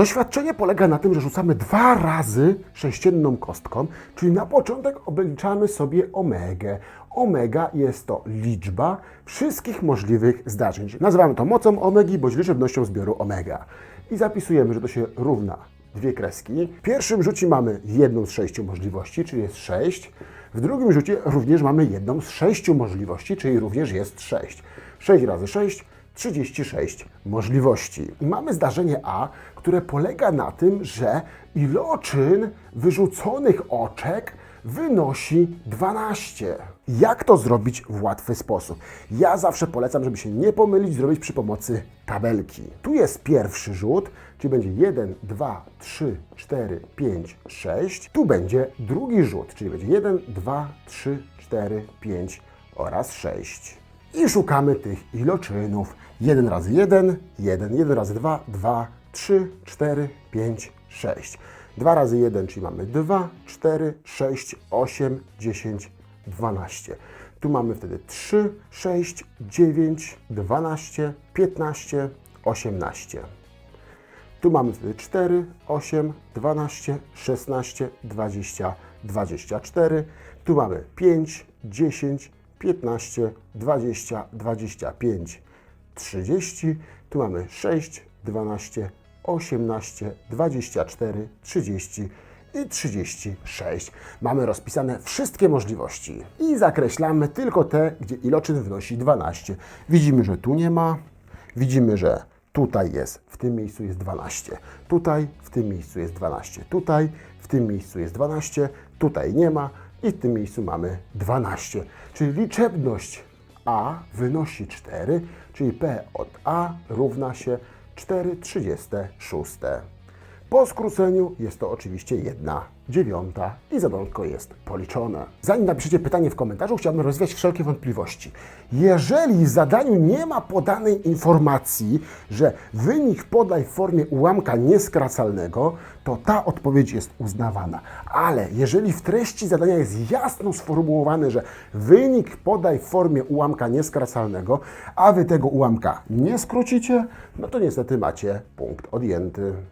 Doświadczenie polega na tym, że rzucamy dwa razy sześcienną kostką, czyli na początek obliczamy sobie omegę. Omega jest to liczba wszystkich możliwych zdarzeń. Nazywamy to mocą omegi bądź liczebnością zbioru omega. I zapisujemy, że to się równa dwie kreski. W pierwszym rzucie mamy jedną z sześciu możliwości, czyli jest 6. W drugim rzucie również mamy jedną z sześciu możliwości, czyli również jest 6. 6 razy 6 36 możliwości. I mamy zdarzenie A, które polega na tym, że iloczyn wyrzuconych oczek wynosi 12. Jak to zrobić w łatwy sposób? Ja zawsze polecam, żeby się nie pomylić, zrobić przy pomocy tabelki. Tu jest pierwszy rzut, czyli będzie 1, 2, 3, 4, 5, 6. Tu będzie drugi rzut, czyli będzie 1, 2, 3, 4, 5 oraz 6. I szukamy tych iloczynów. 1 razy 1, 1, 1 razy 2, 2, 3, 4, 5, 6. 2 razy 1, czyli mamy 2, 4, 6, 8, 10, 12. Tu mamy wtedy 3, 6, 9, 12, 15, 18. Tu mamy wtedy 4, 8, 12, 16, 20, 24. Tu mamy 5, 10, 15, 20, 25, 30. Tu mamy 6, 12, 18, 24, 30 i 36. Mamy rozpisane wszystkie możliwości i zakreślamy tylko te, gdzie iloczyn wynosi 12. Widzimy, że tu nie ma. Widzimy, że tutaj jest, w tym miejscu jest 12. Tutaj, w tym miejscu jest 12. Tutaj, w tym miejscu jest 12. Tutaj nie ma i w tym miejscu mamy 12. Czyli liczebność A wynosi 4, czyli P od A równa się 4,36. Po skróceniu jest to oczywiście 1 dziewiąta i zadanko jest policzone. Zanim napiszecie pytanie w komentarzu, chciałbym rozwiać wszelkie wątpliwości. Jeżeli w zadaniu nie ma podanej informacji, że wynik podaj w formie ułamka nieskracalnego, to ta odpowiedź jest uznawana. Ale jeżeli w treści zadania jest jasno sformułowane, że wynik podaj w formie ułamka nieskracalnego, a wy tego ułamka nie skrócicie, no to niestety macie punkt odjęty.